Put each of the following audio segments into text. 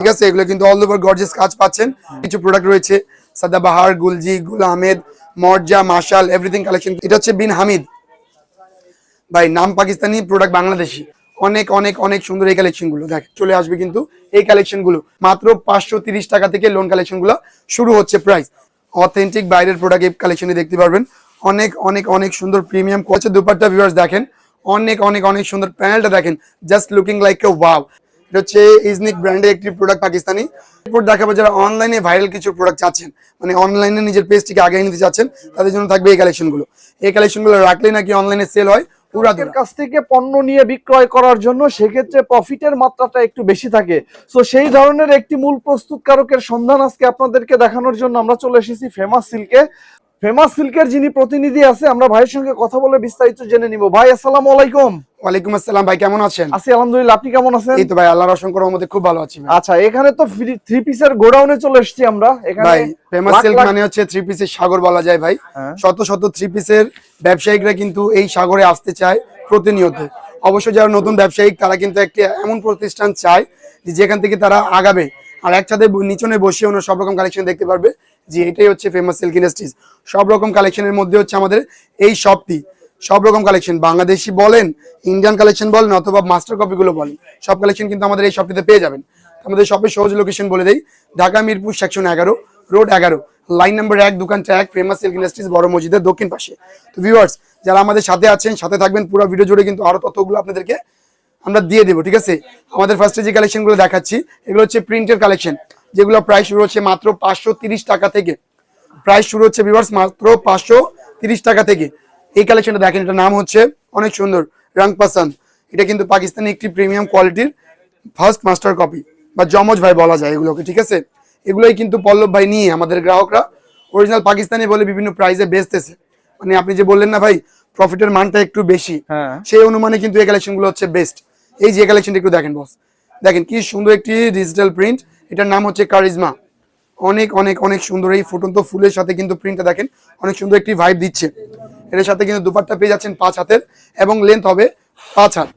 ঠিক আছে, এগুলো কিন্তু অল ওভার গর্জেস কাজ পাচ্ছেন। কিছু প্রোডাক্ট রয়েছে সাদাবাহার গুলজি, গুল আহমেদ, মর্জা, মাশাল এভরিথিং কালেকশন এটা হচ্ছে বিন হামিদ। ভাই, নাম পাকিস্তানি প্রোডাক্ট বাংলাদেশি। অনেক অনেক অনেক সুন্দর এই কালেকশনগুলো। দেখ, চলে আসবে কিন্তু এই কালেকশনগুলো। মাত্র পাঁচশো তিরিশ টাকা থেকে লোন কালেকশনগুলো শুরু হচ্ছে প্রাইস অথেন্টিক বাইরের প্রোডাক্ট এই কালেকশনে দেখতে পারবেন। অনেক অনেক অনেক সুন্দর প্রিমিয়াম কোয়াচে দুপাট্টা ভিউয়ার্স দেখেন। অনেক অনেক অনেক সুন্দর প্যানেলটা দেখেন। Just looking like a wow এটা একটি প্রোডাক্ট পাকিস্তানি। অনলাইনে কিছু প্রোডাক্ট চাচ্ছেন। মানে অনলাইনে নিজের চাচ্ছেন, তাদের জন্য থাকবে এই এই রাখলে নাকি অনলাইনে সেল হয় কাছ থেকে পণ্য নিয়ে বিক্রয় করার জন্য সেক্ষেত্রে প্রফিটের মাত্রাটা একটু বেশি থাকে। তো সেই ধরনের একটি মূল প্রস্তুতকারকের সন্ধান আজকে আপনাদেরকে দেখানোর জন্য আমরা চলে এসেছি ফেমাস সিল্কে ফেমাস সিল্কের যিনি প্রতিনিধি আছে আমরা ভাইয়ের সঙ্গে কথা বলে বিস্তারিত জেনে নিব। ভাই আসসালামু আলাইকুম। ওয়ালাইকুম আসসালাম ভাই কেমন আছেন? আছি আলহামদুলিল্লাহ। আপনি কেমন আছেন? এই তো ভাই আল্লাহর অসংখ্য রহমতে খুব ভালো আছি আচ্ছা এখানে তো থ্রি পিসের গোডাউনে চলে এসেছি আমরা। এখানে ভাই ফেমাস সিল্ক মানে হচ্ছে থ্রি পিসের সাগর বলা যায় ভাই। হ্যাঁ। শত শত থ্রি পিসের ব্যবসায়িকরা কিন্তু এই সাগরে আসতে চায় প্রতিনিয়ত। অবশ্য যারা নতুন ব্যবসায়িক তারা কিন্তু একটি এমন প্রতিষ্ঠান চায় যে যেখান থেকে তারা আগাবে। আর একসাথে নিচনে বসে ওনার সব রকম কালেকশন দেখতে পারবে। যে এটাই হচ্ছে ফেমাস সিল্ক ইন্ডাস্ট্রিজ সব রকম কালেকশনের মধ্যে হচ্ছে আমাদের এই শপটি সব রকম কালেকশন বাংলাদেশি বলেন ইন্ডিয়ান কালেকশন বলেন, অথবা মাস্টার কপিগুলো বলেন, সব কালেকশন কিন্তু আমাদের এই শপটিতে পেয়ে যাবেন। আমাদের শপের সহজ লোকেশন বলে দেই, ঢাকা, মিরপুর সেকশন এগারো রোড এগারো লাইন নাম্বার এক দোকানটা এক ফেমাস সিল্ক ইন্ডাস্ট্রিজ বড় মসজিদের দক্ষিণ পাশে। তো ভিউয়ার্স যারা আমাদের সাথে আছেন, সাথে থাকবেন, পুরো ভিডিও জুড়ে কিন্তু আরও তথ্যগুলো আপনাদেরকে আমরা দিয়ে দেবো, ঠিক আছে? আমাদের ফার্স্টে যে কালেকশনগুলো দেখাচ্ছি, এগুলো হচ্ছে প্রিন্টের কালেকশন যেগুলো প্রাইস শুরু হচ্ছে মাত্র পাঁচশো তিরিশ টাকা থেকে। প্রাইস শুরু হচ্ছে ভিউয়ার্স মাত্র পাঁচশো টাকা থেকে। এই কালেকশনটা দেখেন এটার নাম হচ্ছে অনেক সুন্দর রং পাসান্দ এটা কিন্তু পাকিস্তানি একটি প্রিমিয়াম কোয়ালিটির ফার্স্ট মাস্টার কপি বা জমজ ভাই বলা যায় এগুলোকে ঠিক আছে? এগুলোই কিন্তু পল্লব ভাই নিয়ে আমাদের গ্রাহকরা অরিজিনাল পাকিস্তানি বলে বিভিন্ন প্রাইসে বেচতেছে। মানে আপনি যে বললেন না ভাই প্রফিটের মানটা একটু বেশি। হ্যাঁ। সেই অনুমানে কিন্তু এই কালেকশনগুলো হচ্ছে বেস্ট এই যে কালেকশনটা একটু দেখেন বস দেখেন কি সুন্দর একটি ডিজিটাল প্রিন্ট এটার নাম হচ্ছে কারিজমা অনেক অনেক অনেক সুন্দর। এই ফুটন্ত ফুলের সাথে কিন্তু প্রিন্টটা দেখেন অনেক সুন্দর একটি ভাইব দিচ্ছে। এর সাথে কিন্তু দুপাট্টা পেয়ে যাচ্ছেন পাঁচ হাতের এবং লেন্থ হবে পাঁচ হাত।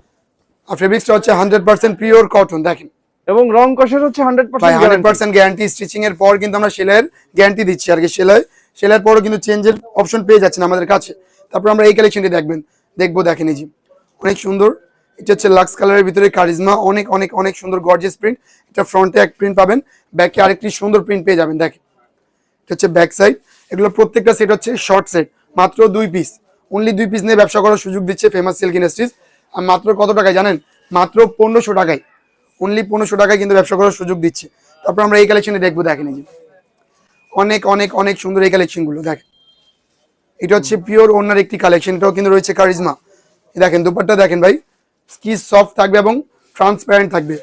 আর ফেব্রিক্সটা হচ্ছে হান্ড্রেড পার্সেন্ট পিওর কটন দেখেন। এবং রং কষের হচ্ছে হান্ড্রেড ভাই hundred percent percent guarantee stitching এর পর কিন্তু আমরা সেলাইয়ের গ্যারান্টি দিচ্ছি আর কি। সেলাই সেলাইয়ের পরও কিন্তু চেঞ্জের অপশন পেয়ে যাচ্ছেন আমাদের কাছে। তারপর আমরা এই কালেকশনটি দেখবেন। দেখব দেখেন এই যে। অনেক সুন্দর। এটা হচ্ছে লাক্স কালারের ভিতরে কারিজমা, অনেক অনেক অনেক সুন্দর গর্জিয়াস প্রিন্ট এটা ফ্রন্টে এক প্রিন্ট পাবেন ব্যাকে আরেকটি সুন্দর প্রিন্ট পেয়ে যাবেন, দেখেন। এটা হচ্ছে ব্যাক সাইড এগুলো প্রত্যেকটা সেট হচ্ছে শর্ট সেট মাত্র দুই পিস অনলি দুই পিস নিয়ে ব্যবসা করার সুযোগ দিচ্ছে ফেমাস সিল্ক ইন্ডাস্ট্রিজ আর মাত্র কত টাকায় জানেন? মাত্র পনেরোশো টাকায়। অনলি পনেরোশো টাকায় কিন্তু ব্যবসা করার সুযোগ দিচ্ছে। তারপর আমরা এই কালেকশনে দেখব, দেখেন এই যে। অনেক অনেক অনেক সুন্দর এই কালেকশনগুলো দেখেন। এটা হচ্ছে পিওর ওনার একটি কালেকশন এটাও কিন্তু রয়েছে কারিজমা। দেখেন দুপারটা দেখেন ভাই। কি সফট থাকবে এবং ট্রান্সপারেন্ট থাকবে।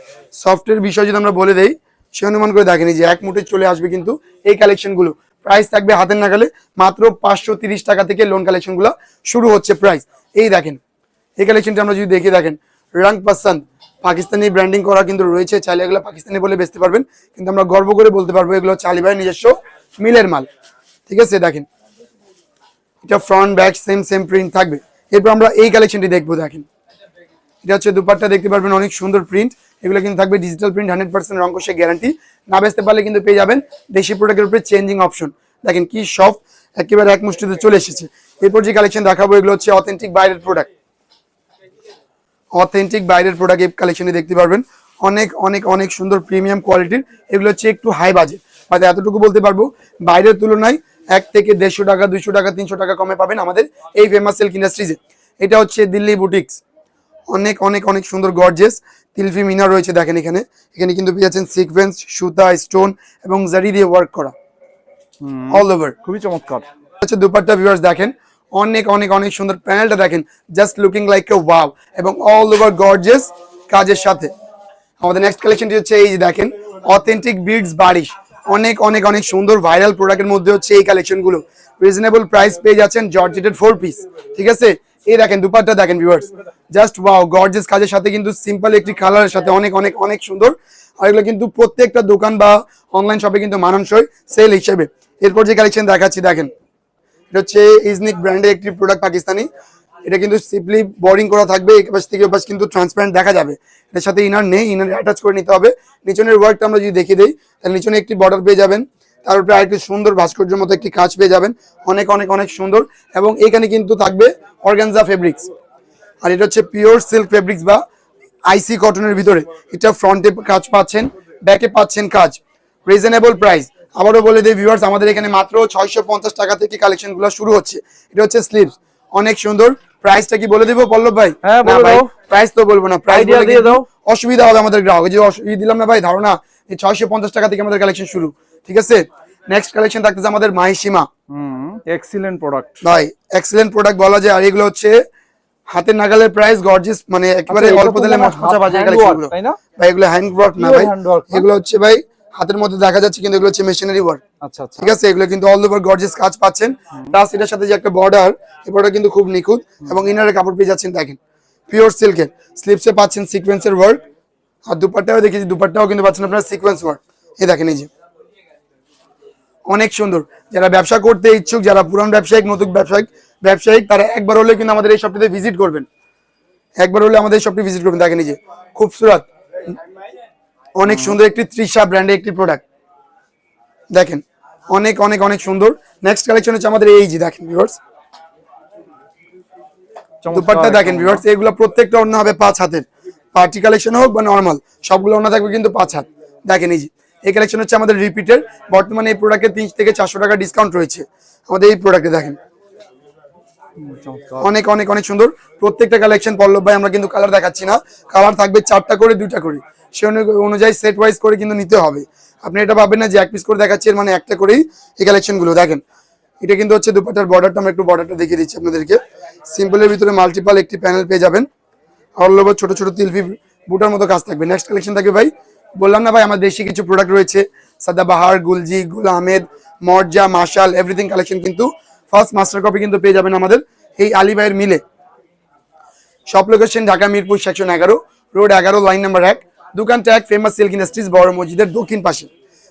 সফটের বিষয় যদি আমরা বলে দেই, সে অনুমান করে দেখেনি যে এক মুঠে চলে আসবে কিন্তু এই কালেকশনগুলো প্রাইস থাকবে হাতের নাগালে মাত্র পাঁচশো টাকা থেকে লোন কালেকশনগুলো শুরু হচ্ছে প্রাইস এই দেখেন, এই কালেকশনটা আমরা যদি দেখে, দেখেন রং পাসান্দ পাকিস্তানি ব্র্যান্ডিং করা কিন্তু রয়েছে। চাইলে এগুলো পাকিস্তানি বলে বেচতে পারবেন, কিন্তু আমরা গর্ব করে বলতে পারব এগুলো হচ্ছে আলিভাইয়ের নিজস্ব মিলের মাল। ঠিক আছে, দেখেন, এটা front back same same print থাকবে। এরপর আমরা এই কালেকশনটি দেখব, দেখেন। এটা হচ্ছে দুপাট্টা, দেখতে পারবেন অনেক সুন্দর প্রিন্ট এগুলো কিন্তু থাকবে ডিজিটাল প্রিন্ট হান্ড্রেড পার্সেন্ট রঙ্কসে গ্যারান্টি না বেচতে পারলে কিন্তু পেয়ে যাবেন দেশি প্রোডাক্টের উপরে চেঞ্জিং অপশন দেখেন কি সফট একেবারে এক মুষ্টিতে চলে এসেছে। এরপর যে কালেকশন দেখাবো, এগুলো হচ্ছে অথেন্টিক বাইরের প্রোডাক্ট অথেন্টিক বাইরের প্রোডাক্ট এই কালেকশনে দেখতে পারবেন। অনেক অনেক অনেক সুন্দর প্রিমিয়াম কোয়ালিটির এগুলো হচ্ছে একটু হাই বাজেট বাট এতটুকু বলতে পারব, বাইরের তুলনায় এক থেকে দেড়শো টাকা, দুইশো টাকা, তিনশো টাকা কমে পাবেন আমাদের এই ফেমাস সিল্ক ইন্ডাস্ট্রিজে এটা হচ্ছে দিল্লি বুটিক্স অনেক অনেক অনেক সুন্দর গর্জেস তিলফি মিনা রয়েছে দেখেন এখানে। এখানে কিন্তু পেয়ে যাচ্ছেন সিকোয়েন্স সুতা স্টোন এবং জারি দিয়ে ওয়ার্ক করা। অল ওভার খুবই চমৎকার। হচ্ছে দুপাট্টা ভিউয়ার্স দেখেন অনেক অনেক অনেক সুন্দর প্যানেলটা দেখেন just looking like a wow এবং অল ওভার গর্জেস কাজের সাথে। আমাদের নেক্সট কালেকশনটি হচ্ছে এই যে দেখেন অথেন্টিক বিডস বারিশ। অনেক অনেক অনেক সুন্দর ভাইরাল প্রোডাক্টের মধ্যে হচ্ছে এই কালেকশনগুলো রিজনেবল প্রাইস পেয়ে যাচ্ছেন জর্জেটেড ফোর পিস ঠিক আছে? এই দেখেন, দুপাট্টা দেখেন ভিউয়ার্স জাস্ট ওয়াও গর্জিয়াস কাজের সাথে কিন্তু সিম্পল একটি কালারের সাথে অনেক অনেক অনেক সুন্দর। আর এগুলো কিন্তু প্রত্যেকটা দোকান বা অনলাইন শপে কিন্তু মানানসই সেল হিসেবে। এরপর যে কালেকশন দেখাচ্ছি, দেখেন। এটা হচ্ছে ইজনিক ব্র্যান্ডের একটি প্রোডাক্ট পাকিস্তানি। এটা কিন্তু সিম্পলি বোরিং করা থাকবে এই পাশ থেকে পাশ কিন্তু ট্রান্সপারেন্ট দেখা যাবে। এটার সাথে ইনার নেই ইনার অ্যাটাচ করে নিতে হবে। নিচনের ওয়ার্কটা আমরা যদি দেখিয়ে দিই, তাহলে নিচনে একটি বর্ডার পেয়ে যাবেন। তার উপরে আরেকটি সুন্দর ভাস্কর্যের মতো একটি কাজ পেয়ে যাবেন। অনেক অনেক অনেক সুন্দর। এবং এখানে কিন্তু থাকবে অর্গানজা ফেব্রিক্স আর এটা হচ্ছে পিওর সিল্ক ফেব্রিক্স বা আইসি কটনের ভিতরে। এটা ফ্রন্টে কাজ পাচ্ছেন ব্যাকে পাচ্ছেন কাজ। রিজনেবল প্রাইস আবারও বলে দিই ভিউয়ার্স আমাদের এখানে মাত্র ছয়শো পঞ্চাশ টাকা থেকে কালেকশনগুলো শুরু হচ্ছে। এটা হচ্ছে স্লিভস অনেক সুন্দর। প্রাইসটা কি বলে দিব পল্লব ভাই? হ্যাঁ, প্রাইস তো বলব না। প্রাইস দিয়ে দাও। অসুবিধা হবে আমাদের গ্রাহক যে অসুবিধা দিলাম না ভাই ধারণা। এই ছয়শো পঞ্চাশ টাকা থেকে আমাদের কালেকশন শুরু। ঠিক আছে? নেক্সট কালেকশন থাকতেছে আমাদের মাহিসীমা। এক্সিলেন্ট প্রোডাক্ট ভাই এক্সেলেন্ট প্রোডাক্ট বলা যায়। আর এগুলো হচ্ছে হাতের নাগালের প্রাইস গর্জিস মানে একেবারে আচ্ছা, অল্প দিলে মচমচা বাজে hand কালেকশন তাই না? ভাই এগুলো হ্যান্ড ওয়ার্ক না ভাই? এগুলো হচ্ছে ভাই হাতের মধ্যে দেখা যাচ্ছে কিন্তু এগুলো হচ্ছে মেশিনারি ওয়ার্ক আচ্ছা আচ্ছা। ঠিক আছে? এগুলো কিন্তু অল ওভার গর্জিয়াস কাজ পাচ্ছেন। প্লাস এটার সাথে যে একটা বর্ডার এই বর্ডার কিন্তু খুব নিখুঁত এবং ইনারের কাপড় পেয়ে যাচ্ছেন দেখেন। পিওর সিল্কের স্লিপসে পাচ্ছেন সিকোয়েন্সের ওয়ার্ক আর দুপাট্টাও দেখেছি দুপাট্টাও কিন্তু পাচ্ছেন আপনারা সিকোয়েন্স ওয়ার্ক এই দেখেন এই যে। অনেক সুন্দর। যারা ব্যবসা করতে ইচ্ছুক যারা পুরান ব্যবসায়িক নতুন ব্যবসায়িক ব্যবসায়িক তারা একবার হলে কিন্তু আমাদের এই শপটিতে ভিজিট করবেন। একবার হলে আমাদের এই শপটি ভিজিট করবেন দেখেন এই যে খুবসুরত। অনেক সুন্দর একটি ত্রিশা ব্র্যান্ডের একটি প্রোডাক্ট দেখেন অনেক অনেক অনেক সুন্দর। নেক্সট কালেকশন হচ্ছে আমাদের এই যে দেখেন ভিউয়ার্স দুপাট্টা দেখেন ভিউয়ার্স এগুলো প্রত্যেকটা অন্য হবে পাঁচ হাতের। পার্টি কালেকশন হোক বা নর্মাল সবগুলো অন্য থাকবে কিন্তু পাঁচ হাত। দেখেন এই যে এই কালেকশন হচ্ছে আমাদের রিপিটের বর্তমানে এই প্রোডাক্টের তিন থেকে চারশো টাকা ডিসকাউন্ট রয়েছে। আমাদের এই প্রোডাক্টে দেখেন। অনেক অনেক অনেক সুন্দর। প্রত্যেকটা কালেকশন পল্লব ভাই, আমরা কিন্তু কালার দেখাচ্ছি না। কালার থাকবে চারটা করে, দুইটা করে। সে অনু- অনুযায়ী সেট ওয়াইজ করে কিন্তু নিতে হবে। আপনি এটা ভাববেন না যে এক পিস করে দেখাচ্ছি মানে একটা করেই এই কালেকশনগুলো। দেখেন, এটা কিন্তু হচ্ছে দুপাটার বর্ডারটা আমরা একটু বর্ডারটা দেখিয়ে দিচ্ছি আপনাদেরকে। সিম্পলের ভিতরে মাল্টিপাল একটি প্যানেল পেয়ে যাবেন। অল ওভার ছোট ছোট তিলফি বুটার মতো কাজ থাকবে। নেক্সট কালেকশন থাকবে ভাই বললাম না ভাই, আমার দেশি কিছু প্রোডাক্ট রয়েছে। সাদাবাহার, গুলজি, গুল আহমেদ, মর্জা মার্শাল এভরিথিং কালেকশন কিন্তু ফার্স্ট মাস্টার কপি কিন্তু পেয়ে যাবেন আমাদের এই আলী ভাইয়ের মিলে। Shop location Dhaka, Mirpur section এগারো রোড এগারো লাইন নাম্বার এক। দোকানটা এক ফেমাস সিল্ক ইন্ডাস্ট্রিজ বড় মসজিদের দক্ষিণ পাশে।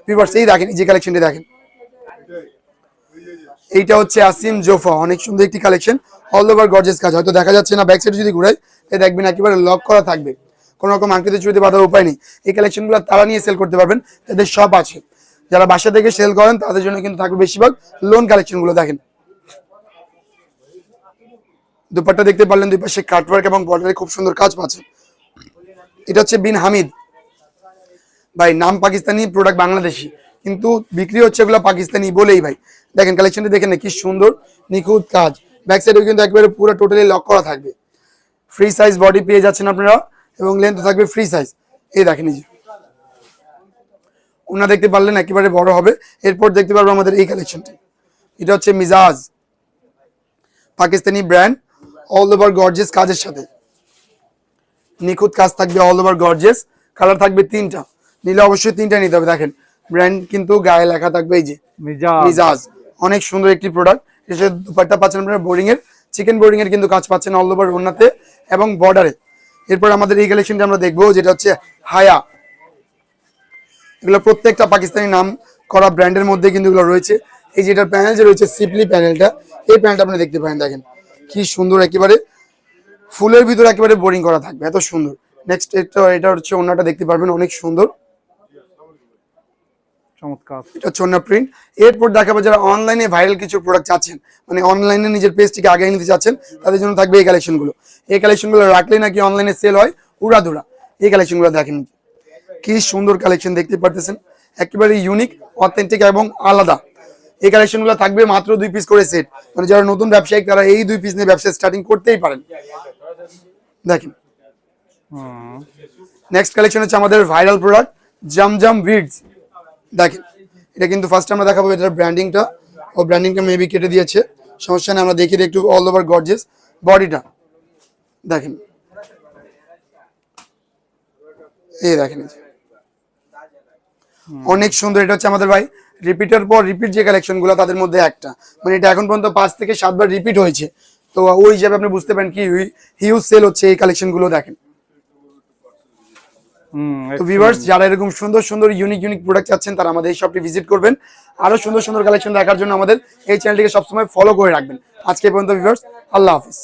ভিভার্স এই দেখেন, এই যে কালেকশনটি দেখেন। এইটা হচ্ছে আসিম জোফা, অনেক সুন্দর একটি কালেকশন অল ওভার গর্জেস কাজ, হয়তো দেখা যাচ্ছে না ব্যাক সাইড যদি ঘুরাই দেখবেন একেবারে লক করা থাকবে। কোনো রকম আঁকড়িতে চুরিতে বাঁধার উপায় নেই। এই কালেকশনগুলো তারা নিয়ে সেল করতে পারবেন। তাদের সব আছে। যারা বাসা থেকে সেল করেন, তাদের জন্য কিন্তু থাকবে বেশিরভাগ লোন কালেকশনগুলো দেখেন। দুপাট্টা দেখতে পারলেন, দুই পাশে কাটওয়ার্ক এবং বর্ডারে খুব সুন্দর কাজ পাচ্ছেন এটা হচ্ছে বিন হামিদ। ভাই, নাম পাকিস্তানি প্রোডাক্ট বাংলাদেশি। কিন্তু বিক্রি হচ্ছে এগুলো পাকিস্তানি বলেই, ভাই। দেখেন কালেকশনটি দেখেন কি সুন্দর, নিখুঁত কাজ। ব্যাক সাইডেও কিন্তু একবারে পুরো টোটালি লক করা থাকবে। ফ্রি সাইজ বডি পেয়ে যাচ্ছেন আপনারা। এবং লেন্থ থাকবে ফ্রি সাইজ এই দেখেন এই যে। ওনা দেখতে পারলেন একেবারে বড় হবে। এরপর দেখতে পারব আমাদের এই কালেকশনটি এটা হচ্ছে Mizaj. Pakistani brand all over gorgeous কাজের সাথে। নিখুঁত কাজ থাকবে অল ওভার গর্জেস কালার থাকবে তিনটা। নিলে অবশ্যই তিনটা নিতে হবে। দেখেন ব্র্যান্ড কিন্তু গায়ে লেখা থাকবে এই যে। মিজাজ। অনেক সুন্দর একটি প্রোডাক্ট এসে দুপাট্টা পাচ্ছেন আপনারা বোরিং এর চিকেন বোরিং এর কিন্তু কাজ পাচ্ছেন অল ওভার ওনাতে এবং বর্ডারে এরপর আমাদের এই কালেকশনটা আমরা দেখব, যেটা হচ্ছে হায়া। এগুলো প্রত্যেকটা পাকিস্তানি নাম করা ব্র্যান্ডের মধ্যে কিন্তু এগুলো রয়েছে। এই যেটা প্যানেল যে রয়েছে সিপলি প্যানেলটা এই প্যানেলটা আপনি দেখতে পারেন, দেখেন। কি সুন্দর একেবারে। ফুলের ভিতরে একেবারে বোরিং করা থাকবে, এত সুন্দর। নেক্সট এটা এটা হচ্ছে অন্যটা দেখতে পারবেন, অনেক সুন্দর। চমৎকার। এটা হচ্ছে অন্য প্রিন্ট এরপর দেখাবো যারা অনলাইনে ভাইরাল কিছু প্রোডাক্ট চাচ্ছেন মানে অনলাইনে নিজের পেজটিকে আগে নিতে চাচ্ছেন তাদের জন্য থাকবে এই কালেকশনগুলো এই কালেকশনগুলো রাখলে নাকি অনলাইনে সেল হয়? উড়াধুরা এই কালেকশনগুলো দেখেন কি সুন্দর কালেকশন দেখতে পারতেছেন। একেবারে ইউনিক অথেন্টিক এবং আলাদা। এই কালেকশনগুলো থাকবে মাত্র দুই পিস করে সেট মানে যারা নতুন ব্যবসায়িক তারা এই দুই পিস নিয়ে ব্যবসা স্টার্টিং করতেই পারেন। দেখেন। নেক্সট কালেকশন হচ্ছে আমাদের ভাইরাল প্রোডাক্ট জামজাম বিডস দেখেন এটা কিন্তু ফার্স্ট আমরা দেখাবো এটার ব্র্যান্ডিংটা ও ব্র্যান্ডিংটা মেবি কেটে দিয়েছে। সমস্যা নেই আমরা দেখি একটু অল ওভার গর্জেস বডিটা দেখেন। এই দেখেন অনেক সুন্দর এটা হচ্ছে আমাদের ভাই রিপিটের পর রিপিট যে কালেকশনগুলো তাদের মধ্যে একটা। মানে এটা এখন পর্যন্ত পাঁচ থেকে সাতবার রিপিট হয়েছে। তো ওই হিসাবে আপনি বুঝতে পারেন কি হিউজ সেল হচ্ছে এই কালেকশনগুলো দেখেন। তো ভিউয়ার্স যারা এরকম সুন্দর সুন্দর ইউনিক ইউনিক প্রোডাক্ট চাচ্ছেন তারা আমাদের এই শপটি ভিজিট করবেন। আরও সুন্দর সুন্দর কালেকশন দেখার জন্য আমাদের এই চ্যানেলটিকে সবসময় ফলো করে রাখবেন। আজকে পর্যন্ত ভিউয়ার্স আল্লাহ হাফিজ।